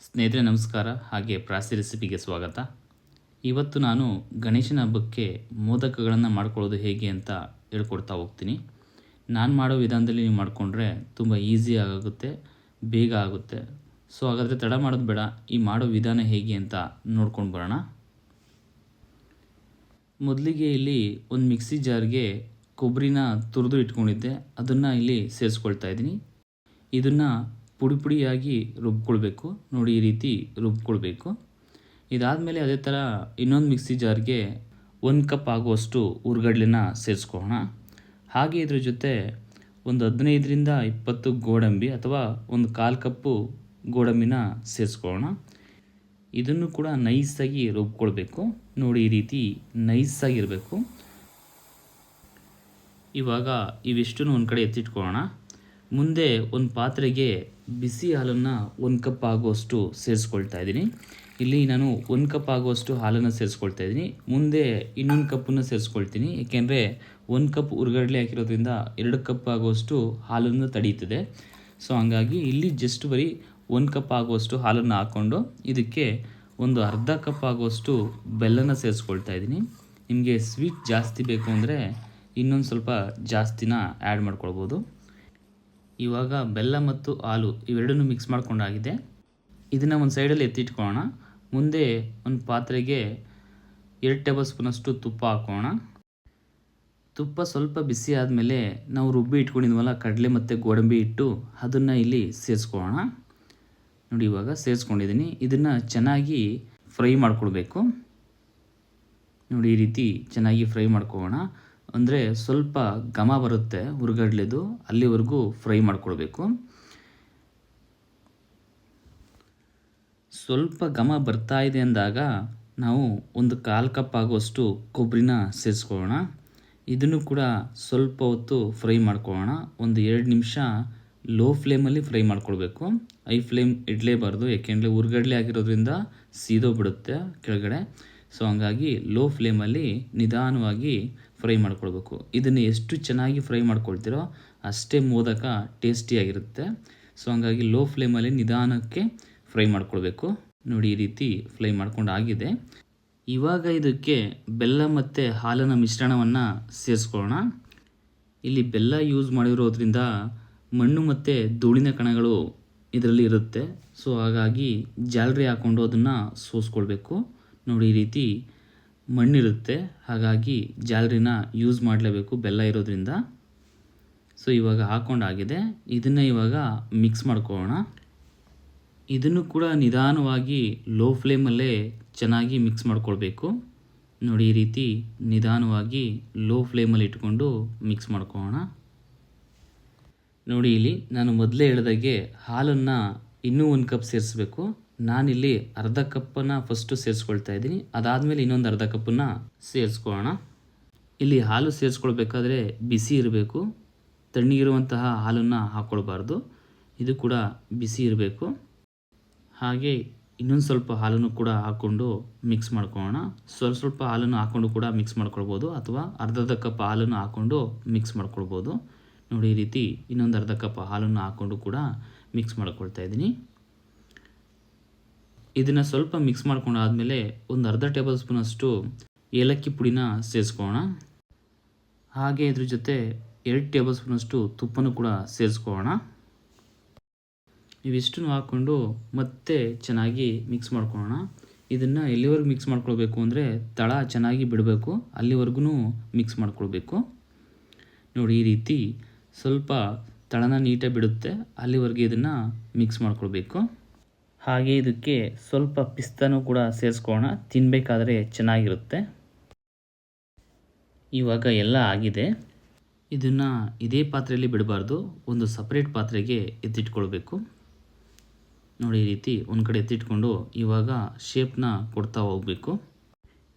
ಸ್ನೇಹಿತರೆ, ನಮಸ್ಕಾರ. ಹಾಗೆ ಪ್ರಾಸಿ ರೆಸಿಪಿಗೆ ಸ್ವಾಗತ. ಇವತ್ತು ನಾನು ಗಣೇಶನ ಹಬ್ಬಕ್ಕೆ ಮೋದಕಗಳನ್ನು ಮಾಡ್ಕೊಳ್ಳೋದು ಹೇಗೆ ಅಂತ ಹೇಳ್ಕೊಡ್ತಾ ಹೋಗ್ತೀನಿ. ನಾನು ಮಾಡೋ ವಿಧಾನದಲ್ಲಿ ನೀವು ಮಾಡಿಕೊಂಡ್ರೆ ತುಂಬ ಈಸಿ ಆಗುತ್ತೆ, ಬೇಗ ಆಗುತ್ತೆ. ಸೊ, ಹಾಗಾದರೆ ತಡ ಮಾಡೋದು ಬೇಡ. ಈ ಮಾಡೋ ವಿಧಾನ ಹೇಗೆ ಅಂತ ನೋಡ್ಕೊಂಡು ಬರೋಣ. ಮೊದಲಿಗೆ ಇಲ್ಲಿ ಒಂದು ಮಿಕ್ಸಿ ಜಾರ್ಗೆ ಕೊಬ್ಬರಿನ ತುರಿದು ಇಟ್ಕೊಂಡಿದ್ದೆ. ಅದನ್ನು ಇಲ್ಲಿ ಸೇರಿಸ್ಕೊಳ್ತಾ ಇದ್ದೀನಿ. ಇದನ್ನು ಪುಡಿ ಪುಡಿಯಾಗಿ ರುಬ್ಕೊಳ್ಬೇಕು. ನೋಡಿ, ಈ ರೀತಿ ರುಬ್ಕೊಳ್ಬೇಕು. ಇದಾದಮೇಲೆ ಅದೇ ಥರ ಇನ್ನೊಂದು ಮಿಕ್ಸಿ ಜಾರ್ಗೆ ಒಂದು ಕಪ್ ಆಗುವಷ್ಟು ಹುರ್ಗಡ್ಲೆನ ಸೇರಿಸ್ಕೊಳ್ಳೋಣ. ಹಾಗೆ ಇದ್ರ ಜೊತೆ ಒಂದು ಹದಿನೈದರಿಂದ ಇಪ್ಪತ್ತು ಗೋಡಂಬಿ ಅಥವಾ ಒಂದು ಕಾಲು ಕಪ್ಪು ಗೋಡಂಬಿನ ಸೇರಿಸ್ಕೊಳ್ಳೋಣ. ಇದನ್ನು ಕೂಡ ನೈಸಾಗಿ ರುಬ್ಕೊಳ್ಬೇಕು. ನೋಡಿ, ಈ ರೀತಿ ನೈಸಾಗಿರಬೇಕು. ಇವಾಗ ಇವಿಷ್ಟನ್ನು ಒಂದು ಕಡೆ ಎತ್ತಿಟ್ಕೊಳ್ಳೋಣ. ಮುಂದೆ ಒಂದು ಪಾತ್ರೆಗೆ ಬಿಸಿ ಹಾಲನ್ನು ಒಂದು ಕಪ್ ಆಗುವಷ್ಟು ಸೇರಿಸ್ಕೊಳ್ತಾ ಇದ್ದೀನಿ. ಇಲ್ಲಿ ನಾನು ಒಂದು ಕಪ್ ಆಗುವಷ್ಟು ಹಾಲನ್ನು ಸೇರಿಸ್ಕೊಳ್ತಾ ಇದ್ದೀನಿ. ಮುಂದೆ ಇನ್ನೊಂದು ಕಪ್ಪನ್ನು ಸೇರಿಸ್ಕೊಳ್ತೀನಿ. ಏಕೆಂದರೆ ಒಂದು ಕಪ್ ಉರ್ಗಡ್ಲೆ ಹಾಕಿರೋದ್ರಿಂದ ಎರಡು ಕಪ್ ಆಗುವಷ್ಟು ಹಾಲನ್ನು ತಡೀತದೆ. ಸೊ ಹಂಗಾಗಿ ಇಲ್ಲಿ ಜಸ್ಟ್ ಬರೀ ಒಂದು ಕಪ್ ಆಗುವಷ್ಟು ಹಾಲನ್ನು ಹಾಕ್ಕೊಂಡು ಇದಕ್ಕೆ ಒಂದು ಅರ್ಧ ಕಪ್ ಆಗುವಷ್ಟು ಬೆಲ್ಲನ ಸೇರಿಸ್ಕೊಳ್ತಾ ಇದ್ದೀನಿ. ನಿಮಗೆ ಸ್ವೀಟ್ ಜಾಸ್ತಿ ಬೇಕು ಅಂದರೆ ಇನ್ನೊಂದು ಸ್ವಲ್ಪ ಜಾಸ್ತಿನ ಆ್ಯಡ್ ಮಾಡ್ಕೊಳ್ಬೋದು. ಇವಾಗ ಬೆಲ್ಲ ಮತ್ತು ಹಾಲು ಇವೆರಡನ್ನೂ ಮಿಕ್ಸ್ ಮಾಡ್ಕೊಂಡಾಗಿದೆ. ಇದನ್ನು ಒಂದು ಸೈಡಲ್ಲಿ ಎತ್ತಿಟ್ಕೊಳ್ಳೋಣ. ಮುಂದೆ ಒಂದು ಪಾತ್ರೆಗೆ ಎರಡು ಟೇಬಲ್ ಸ್ಪೂನಷ್ಟು ತುಪ್ಪ ಹಾಕೋಣ. ತುಪ್ಪ ಸ್ವಲ್ಪ ಬಿಸಿ ಆದಮೇಲೆ ನಾವು ರುಬ್ಬಿ ಇಟ್ಕೊಂಡಿದ್ವಲ್ಲ ಕಡಲೆ ಮತ್ತು ಗೋಡಂಬಿ ಇಟ್ಟು ಅದನ್ನು ಇಲ್ಲಿ ಸೇರಿಸ್ಕೊಳ್ಳೋಣ. ನೋಡಿ ಇವಾಗ ಸೇರಿಸ್ಕೊಂಡಿದ್ದೀನಿ. ಇದನ್ನು ಚೆನ್ನಾಗಿ ಫ್ರೈ ಮಾಡಿಕೊಡ್ಬೇಕು ನೋಡಿ ಈ ರೀತಿ ಚೆನ್ನಾಗಿ ಫ್ರೈ ಮಾಡ್ಕೊಳ್ಳೋಣ. ಅಂದರೆ ಸ್ವಲ್ಪ ಘಮ ಬರುತ್ತೆ ಹುರ್ಗಡ್ಲೆದು, ಅಲ್ಲಿವರೆಗೂ ಫ್ರೈ ಮಾಡ್ಕೊಳ್ಬೇಕು. ಸ್ವಲ್ಪ ಘಮ ಬರ್ತಾ ಇದೆ ಅಂದಾಗ ನಾವು ಒಂದು ಕಾಲು ಕಪ್ ಆಗುವಷ್ಟು ಕೊಬ್ಬರಿನ ಸೇರಿಸ್ಕೊಳ್ಳೋಣ ಇದನ್ನು ಕೂಡ ಸ್ವಲ್ಪ ಹೊತ್ತು ಫ್ರೈ ಮಾಡ್ಕೊಳ್ಳೋಣ. ಒಂದು ಎರಡು ನಿಮಿಷ ಲೋ ಫ್ಲೇಮಲ್ಲಿ ಫ್ರೈ ಮಾಡ್ಕೊಳ್ಬೇಕು. ಐ ಫ್ಲೇಮ್ ಇಡಲೇಬಾರ್ದು, ಯಾಕೆಂದರೆ ಹುರ್ಗಡ್ಲೆ ಆಗಿರೋದ್ರಿಂದ ಸೀದೋಗ್ಬಿಡುತ್ತೆ ಕೆಳಗಡೆ. ಸೊ ಹಂಗಾಗಿ ಲೋ ಫ್ಲೇಮಲ್ಲಿ ನಿಧಾನವಾಗಿ ಫ್ರೈ ಮಾಡ್ಕೊಳ್ಬೇಕು. ಇದನ್ನು ಎಷ್ಟು ಚೆನ್ನಾಗಿ ಫ್ರೈ ಮಾಡ್ಕೊಳ್ತೀರೋ ಅಷ್ಟೇ ಮೋದಕ ಟೇಸ್ಟಿಯಾಗಿರುತ್ತೆ ಸೊ ಹಂಗಾಗಿ ಲೋ ಫ್ಲೇಮಲ್ಲಿ ನಿಧಾನಕ್ಕೆ ಫ್ರೈ ಮಾಡ್ಕೊಳ್ಬೇಕು. ನೋಡಿ, ಈ ರೀತಿ ಫ್ರೈ ಮಾಡ್ಕೊಂಡು ಆಗಿದೆ. ಇವಾಗ ಇದಕ್ಕೆ ಬೆಲ್ಲ ಮತ್ತು ಹಾಲಿನ ಮಿಶ್ರಣವನ್ನು ಸೇರಿಸ್ಕೊಳ್ಳೋಣ. ಇಲ್ಲಿ ಬೆಲ್ಲ ಯೂಸ್ ಮಾಡಿರೋದ್ರಿಂದ ಮಣ್ಣು ಮತ್ತು ಧೂಳಿನ ಕಣಗಳು ಇದರಲ್ಲಿ ಇರುತ್ತೆ. ಸೊ ಹಾಗಾಗಿ ಜಾಲರಿ ಹಾಕ್ಕೊಂಡು ಅದನ್ನು ಸೋಸ್ಕೊಳ್ಬೇಕು. ನೋಡಿ, ಈ ರೀತಿ ಮಣ್ಣಿರುತ್ತೆ. ಹಾಗಾಗಿ ಜಾಲರಿನ ಯೂಸ್ ಮಾಡಲೇಬೇಕು ಬೆಲ್ಲ ಇರೋದ್ರಿಂದ. ಸೊ ಇವಾಗ ಹಾಕ್ಕೊಂಡಾಗಿದೆ ಇದನ್ನು ಇವಾಗ ಮಿಕ್ಸ್ ಮಾಡ್ಕೊಳ್ಳೋಣ. ಇದನ್ನು ಕೂಡ ನಿಧಾನವಾಗಿ ಲೋ ಫ್ಲೇಮಲ್ಲೇ ಚೆನ್ನಾಗಿ ಮಿಕ್ಸ್ ಮಾಡ್ಕೊಳ್ಬೇಕು. ನೋಡಿ, ಈ ರೀತಿ ನಿಧಾನವಾಗಿ ಲೋ ಫ್ಲೇಮಲ್ಲಿ ಇಟ್ಕೊಂಡು ಮಿಕ್ಸ್ ಮಾಡ್ಕೊಳ್ಳೋಣ. ನೋಡಿ, ಇಲ್ಲಿ ನಾನು ಮೊದಲೇ ಹೇಳಿದಾಗೆ ಹಾಲನ್ನು ಇನ್ನೂ ಒಂದು ಕಪ್ ಸೇರಿಸ್ಬೇಕು. ನಾನಿಲ್ಲಿ ಅರ್ಧ ಕಪ್ಪನ್ನು ಫಸ್ಟು ಸೇರಿಸ್ಕೊಳ್ತಾ ಇದ್ದೀನಿ. ಅದಾದಮೇಲೆ ಇನ್ನೊಂದು ಅರ್ಧ ಕಪ್ಪನ್ನು ಸೇರಿಸ್ಕೊಳ್ಳೋಣ. ಇಲ್ಲಿ ಹಾಲು ಸೇರಿಸ್ಕೊಳ್ಬೇಕಾದ್ರೆ ಬಿಸಿ ಇರಬೇಕು. ತಣ್ಣಗಿರುವಂತಹ ಹಾಲನ್ನು ಹಾಕ್ಕೊಳ್ಬಾರ್ದು ಇದು ಕೂಡ ಬಿಸಿ ಇರಬೇಕು. ಹಾಗೆ ಇನ್ನೊಂದು ಸ್ವಲ್ಪ ಹಾಲನ್ನು ಕೂಡ ಹಾಕ್ಕೊಂಡು ಮಿಕ್ಸ್ ಮಾಡ್ಕೊಳ್ಳೋಣ. ಸ್ವಲ್ಪ ಸ್ವಲ್ಪ ಹಾಲನ್ನು ಹಾಕ್ಕೊಂಡು ಕೂಡ ಮಿಕ್ಸ್ ಮಾಡ್ಕೊಳ್ಬೋದು ಅಥವಾ ಅರ್ಧದ ಕಪ್ ಹಾಲನ್ನು ಹಾಕ್ಕೊಂಡು ಮಿಕ್ಸ್ ಮಾಡ್ಕೊಳ್ಬೋದು. ನೋಡಿ ಈ ರೀತಿ ಇನ್ನೊಂದು ಅರ್ಧ ಕಪ್ ಹಾಲನ್ನು ಹಾಕ್ಕೊಂಡು ಕೂಡ ಮಿಕ್ಸ್ ಮಾಡ್ಕೊಳ್ತಾ ಇದ್ದೀನಿ. ಇದನ್ನು ಸ್ವಲ್ಪ ಮಿಕ್ಸ್ ಮಾಡ್ಕೊಂಡು ಆದಮೇಲೆ ಒಂದು ಅರ್ಧ ಟೇಬಲ್ ಸ್ಪೂನಷ್ಟು ಏಲಕ್ಕಿ ಪುಡಿನ ಸೇರಿಸ್ಕೊಳ್ಳೋಣ. ಹಾಗೆ ಇದ್ರ ಜೊತೆ ಎರಡು ಟೇಬಲ್ ಸ್ಪೂನಷ್ಟು ತುಪ್ಪನೂ ಕೂಡ ಸೇರಿಸ್ಕೊಳ್ಳೋಣ. ಇವಿಷ್ಟನ್ನು ಹಾಕ್ಕೊಂಡು ಮತ್ತೆ ಚೆನ್ನಾಗಿ ಮಿಕ್ಸ್ ಮಾಡ್ಕೊಳ್ಳೋಣ. ಇದನ್ನು ಎಲ್ಲಿವರೆಗೂ ಮಿಕ್ಸ್ ಮಾಡ್ಕೊಳ್ಬೇಕು ಅಂದರೆ ತಳ ಚೆನ್ನಾಗಿ ಬಿಡಬೇಕು ಅಲ್ಲಿವರೆಗೂ ಮಿಕ್ಸ್ ಮಾಡ್ಕೊಳ್ಬೇಕು. ನೋಡಿ, ಈ ರೀತಿ ಸ್ವಲ್ಪ ತಳನ ನೀಟಾಗಿ ಬಿಡುತ್ತೆ, ಅಲ್ಲಿವರೆಗೆ ಇದನ್ನು ಮಿಕ್ಸ್ ಮಾಡ್ಕೊಳ್ಬೇಕು. ಹಾಗೆ ಇದಕ್ಕೆ ಸ್ವಲ್ಪ ಪಿಸ್ತನೂ ಕೂಡ ಸೇರಿಸ್ಕೋಣ ತಿನ್ನಬೇಕಾದ್ರೆ ಚೆನ್ನಾಗಿರುತ್ತೆ. ಇವಾಗ ಎಲ್ಲ ಆಗಿದೆ. ಇದನ್ನು ಇದೇ ಪಾತ್ರೆಯಲ್ಲಿ ಬಿಡಬಾರ್ದು. ಒಂದು ಸಪ್ರೇಟ್ ಪಾತ್ರೆಗೆ ಎತ್ತಿಟ್ಕೊಳ್ಬೇಕು. ನೋಡಿ, ಈ ರೀತಿ ಒಂದು ಕಡೆ ಎತ್ತಿಟ್ಕೊಂಡು ಇವಾಗ ಶೇಪ್ನ ಕೊಡ್ತಾ ಹೋಗಬೇಕು.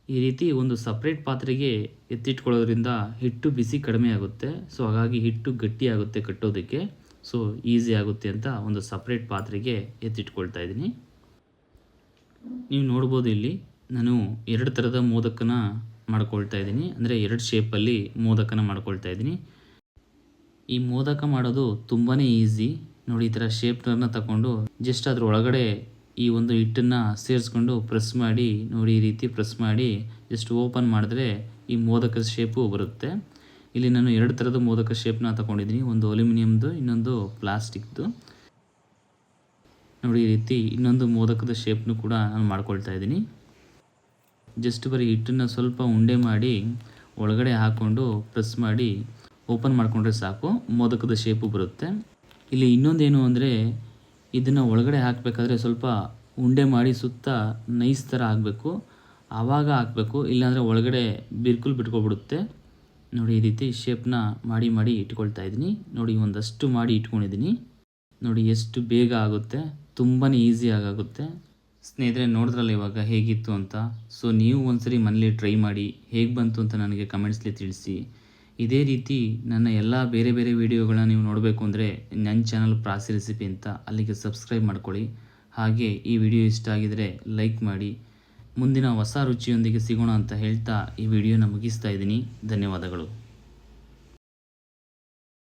ಈ ರೀತಿ ಒಂದು ಸಪ್ರೇಟ್ ಪಾತ್ರೆಗೆ ಎತ್ತಿಟ್ಕೊಳ್ಳೋದ್ರಿಂದ ಹಿಟ್ಟು ಬಿಸಿ ಕಡಿಮೆ ಆಗುತ್ತೆ. ಸೊ ಹಾಗಾಗಿ ಹಿಟ್ಟು ಗಟ್ಟಿಯಾಗುತ್ತೆ ಕಟ್ಟೋದಕ್ಕೆ. ಸೊ ಈಸಿ ಆಗುತ್ತೆ ಅಂತ ಒಂದು ಸಪ್ರೇಟ್ ಪಾತ್ರೆಗೆ ಎತ್ತಿಟ್ಕೊಳ್ತಾ ಇದ್ದೀನಿ. ನೀವು ನೋಡ್ಬೋದು ಇಲ್ಲಿ ನಾನು ಎರಡು ಥರದ ಮೋದಕನ ಮಾಡ್ಕೊಳ್ತಾ ಇದ್ದೀನಿ. ಅಂದರೆ ಎರಡು ಶೇಪಲ್ಲಿ ಮೋದಕನ ಮಾಡ್ಕೊಳ್ತಾ ಇದ್ದೀನಿ. ಈ ಮೋದಕ ಮಾಡೋದು ತುಂಬಾ ಈಸಿ ನೋಡಿ, ಈ ಥರ ಶೇಪ್ನ ತಗೊಂಡು ಜಸ್ಟ್ ಅದ್ರ ಒಳಗಡೆ ಈ ಒಂದು ಹಿಟ್ಟನ್ನು ಸೇರಿಸ್ಕೊಂಡು ಪ್ರೆಸ್ ಮಾಡಿ, ನೋಡಿ, ಈ ರೀತಿ ಪ್ರೆಸ್ ಮಾಡಿ ಜಸ್ಟ್ ಓಪನ್ ಮಾಡಿದ್ರೆ ಈ ಮೋದಕದ ಶೇಪು ಬರುತ್ತೆ. ಇಲ್ಲಿ ನಾನು ಎರಡು ಥರದ ಮೋದಕ ಶೇಪ್ನ ತಗೊಂಡಿದ್ದೀನಿ. ಒಂದು ಅಲ್ಯೂಮಿನಿಯಮ್ದು ಇನ್ನೊಂದು ಪ್ಲಾಸ್ಟಿಕ್ದು ನೋಡಿ ಈ ರೀತಿ ಇನ್ನೊಂದು ಮೋದಕದ ಶೇಪ್ನು ಕೂಡ ನಾನು ಮಾಡ್ಕೊಳ್ತಾ ಇದ್ದೀನಿ. ಜಸ್ಟ್ ಬರೀ ಹಿಟ್ಟನ್ನು ಸ್ವಲ್ಪ ಉಂಡೆ ಮಾಡಿ ಒಳಗಡೆ ಹಾಕ್ಕೊಂಡು ಪ್ರೆಸ್ ಮಾಡಿ ಓಪನ್ ಮಾಡಿಕೊಂಡ್ರೆ ಸಾಕು, ಮೋದಕದ ಶೇಪು ಬರುತ್ತೆ. ಇಲ್ಲಿ ಇನ್ನೊಂದೇನು ಅಂದರೆ ಇದನ್ನು ಒಳಗಡೆ ಹಾಕಬೇಕಾದ್ರೆ ಸ್ವಲ್ಪ ಉಂಡೆ ಮಾಡಿ ಸುತ್ತ ನೈಸ್ ಥರ ಆಗಬೇಕು ಆವಾಗ ಹಾಕಬೇಕು, ಇಲ್ಲಾಂದರೆ ಒಳಗಡೆ ಬಿರ್ಕುಲ್ ಬಿಟ್ಕೊಬಿಡುತ್ತೆ. ನೋಡಿ, ಈ ರೀತಿ ಶೇಪ್ನ ಮಾಡಿ ಮಾಡಿ ಇಟ್ಕೊಳ್ತಾ ಇದ್ದೀನಿ. ನೋಡಿ, ಒಂದಷ್ಟು ಮಾಡಿ ಇಟ್ಕೊಂಡಿದ್ದೀನಿ. ನೋಡಿ, ಎಷ್ಟು ಬೇಗ ಆಗುತ್ತೆ. ತುಂಬಾ ಆಗುತ್ತೆ ಸ್ನೇಹಿತರೆ, ನೋಡಿದ್ರಲ್ಲ ಇವಾಗ ಹೇಗಿತ್ತು ಅಂತ. ಸೊ ನೀವು ಒಂದ್ಸರಿ ಮನೇಲಿ ಟ್ರೈ ಮಾಡಿ ಹೇಗೆ ಬಂತು ಅಂತ ನನಗೆ ಕಮೆಂಟ್ಸ್ಲಿ ತಿಳಿಸಿ. ಇದೇ ರೀತಿ ನನ್ನ ಎಲ್ಲ ಬೇರೆ ಬೇರೆ ವೀಡಿಯೋಗಳನ್ನ ನೀವು ನೋಡಬೇಕು ಅಂದರೆ ನನ್ನ ಚಾನಲ್ ಪ್ರಾಸಿ ರೆಸಿಪಿ ಅಂತ ಅಲ್ಲಿಗೆ ಸಬ್ಸ್ಕ್ರೈಬ್ ಮಾಡ್ಕೊಳ್ಳಿ. ಹಾಗೆ ಈ ವಿಡಿಯೋ ಇಷ್ಟ ಆಗಿದರೆ ಲೈಕ್ ಮಾಡಿ. ಮುಂದಿನ ಹೊಸ ರುಚಿಯೊಂದಿಗೆ ಸಿಗೋಣ ಅಂತ ಹೇಳ್ತಾ ಈ ವಿಡಿಯೋನ ಮುಗಿಸ್ತಾ ಇದ್ದೀನಿ. ಧನ್ಯವಾದಗಳು.